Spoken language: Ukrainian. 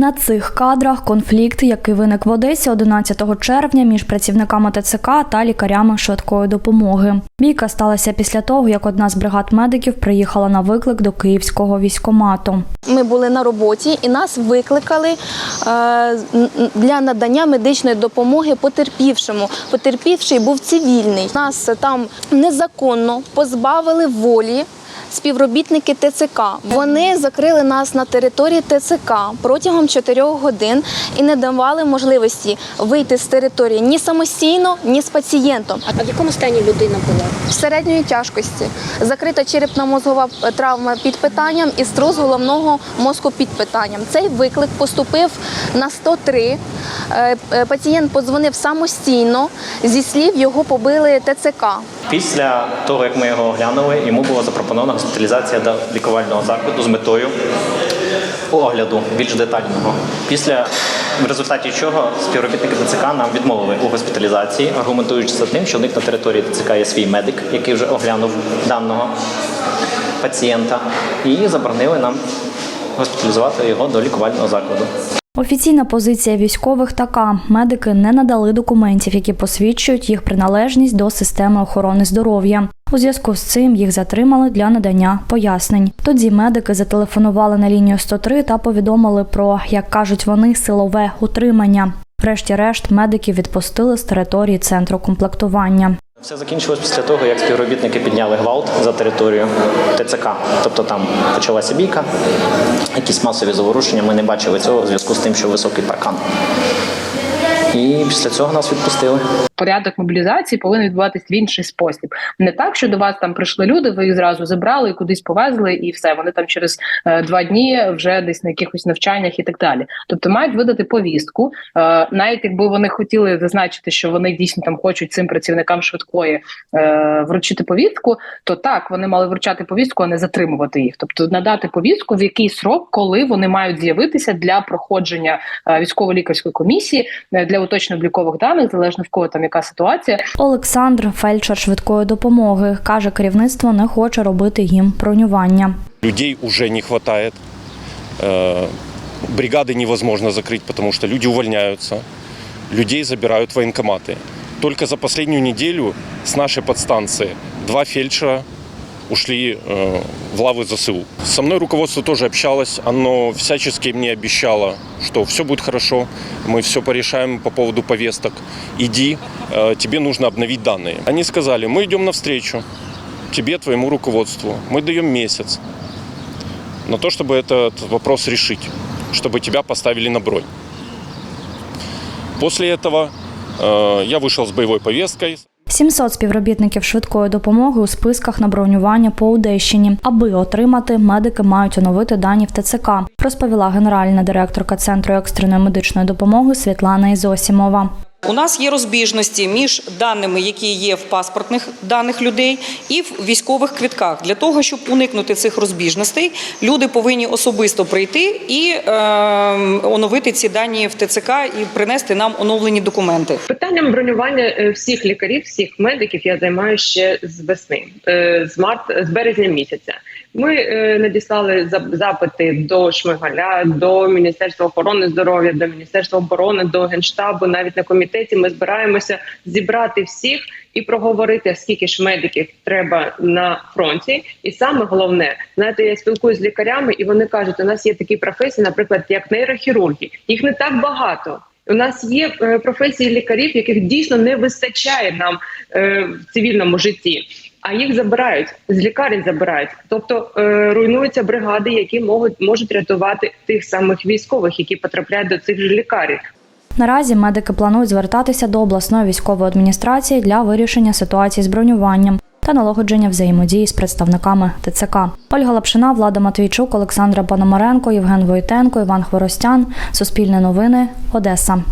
На цих кадрах конфлікт, який виник в Одесі 11 червня між працівниками ТЦК та лікарями швидкої допомоги. Бійка сталася після того, як одна з бригад медиків приїхала на виклик до київського військомату. Ми були на роботі і нас викликали е, для надання медичної допомоги потерпівшому. Потерпівший був цивільний. Нас там незаконно позбавили волі. Співробітники ТЦК вони закрили нас на території ТЦК протягом 4 годин і не давали можливості вийти з території ні самостійно, ні з пацієнтом А в якому стані людина була? середньої тяжкості, закрита черепно-мозгова травма під питанням і струс головного мозку під питанням. Цей виклик поступив на 103. Е, е, Пацієнт подзвонив самостійно. Зі слів його побили ТЦК. Після того, як ми його оглянули, йому було запропоновано госпіталізація до лікувального закладу з метою огляду більш детального. Після в результаті чого співробітники ТЦК нам відмовили у госпіталізації, аргументуючи це тим, що в них на території ТЦК є свій медик, який вже оглянув даного пацієнта, і заборонили нам госпіталізувати його до лікувального закладу. Офіційна позиція військових така: медики не надали документів, які посвідчують їх приналежність до системи охорони здоров'я. У зв'язку з цим їх затримали для надання пояснень. Тоді медики зателефонували на лінію 103 та повідомили про, як кажуть вони, силове утримання. Врешті-решт медиків відпустили з території центру комплектування. Все закінчилось після того, як співробітники підняли гвалт за територію ТЦК. Тобто там почалася бійка, якісь масові заворушення. Ми не бачили цього в зв'язку з тим, що високий паркан. І після цього нас відпустили. Порядок мобілізації повинен відбуватись в інший спосіб. Не так, що до вас там прийшли люди, ви їх зразу забрали і кудись повезли, і все. Вони там через е, два дні вже десь на якихось навчаннях і так далі. Тобто мають видати повістку, е, навіть якби вони хотіли зазначити, що вони дійсно там хочуть цим працівникам швидкої е, вручити повістку, то так вони мали вручати повістку, а не затримувати їх. Тобто надати повістку, в який срок, коли вони мають з'явитися для проходження е, військово-лікарської комісії е, для уточнення облікових даних, залежно в кого там яка ситуація. Олександр, фельдшер швидкої допомоги, каже, керівництво не хоче робити їм бронювання. Людей уже не хватает. Э, Бригады невозможно закрыть, потому что люди увольняются. Людей забирают в военкоматы. Только за последнюю неделю с нашей подстанции два фельдшера ушли э, в лавы ЗСУ. Со мной руководство тоже общалось. Оно всячески мне обещало, что все будет хорошо, мы все порешаем по поводу повесток. Иди, э, тебе нужно обновить данные. Они сказали, мы идем навстречу тебе, твоему руководству. Мы даем месяц на то, чтобы этот вопрос решить, чтобы тебя поставили на бронь. После этого э, я вышел с боевой повесткой. 700 співробітників швидкої допомоги у списках на бронювання по Одещині. Аби отримати, медики мають оновити дані в ТЦК, розповіла генеральна директорка Центру екстреної медичної допомоги Світлана Ізосімова. У нас є розбіжності між даними, які є в паспортних даних людей, і в військових квитках. Для того, щоб уникнути цих розбіжностей, люди повинні особисто прийти і е, оновити ці дані в ТЦК і принести нам оновлені документи. Питанням бронювання е, всіх лікарів, всіх медиків я займаюся ще з весни, е, з март, з березня місяця. Ми е, надіслали запити до Шмигаля, до Міністерства охорони здоров'я, до Міністерства оборони, до генштабу. Навіть на комітеті ми збираємося зібрати всіх і проговорити, скільки ж медиків треба на фронті. І саме головне, знаєте, я спілкуюся з лікарями, і вони кажуть, у нас є такі професії, наприклад, як нейрохірурги. Їх не так багато. У нас є е, професії лікарів, яких дійсно не вистачає нам е, в цивільному житті. А їх забирають з лікарень забирають, тобто е, руйнуються бригади, які можуть можуть рятувати тих самих військових, які потрапляють до цих же лікарів. Наразі медики планують звертатися до обласної військової адміністрації для вирішення ситуації з бронюванням та налагодження взаємодії з представниками ТЦК. Ольга Лапшина, Влада Матвійчук, Олександра Пономаренко, Євген Войтенко, Іван Хворостян. Суспільне новини. Одеса.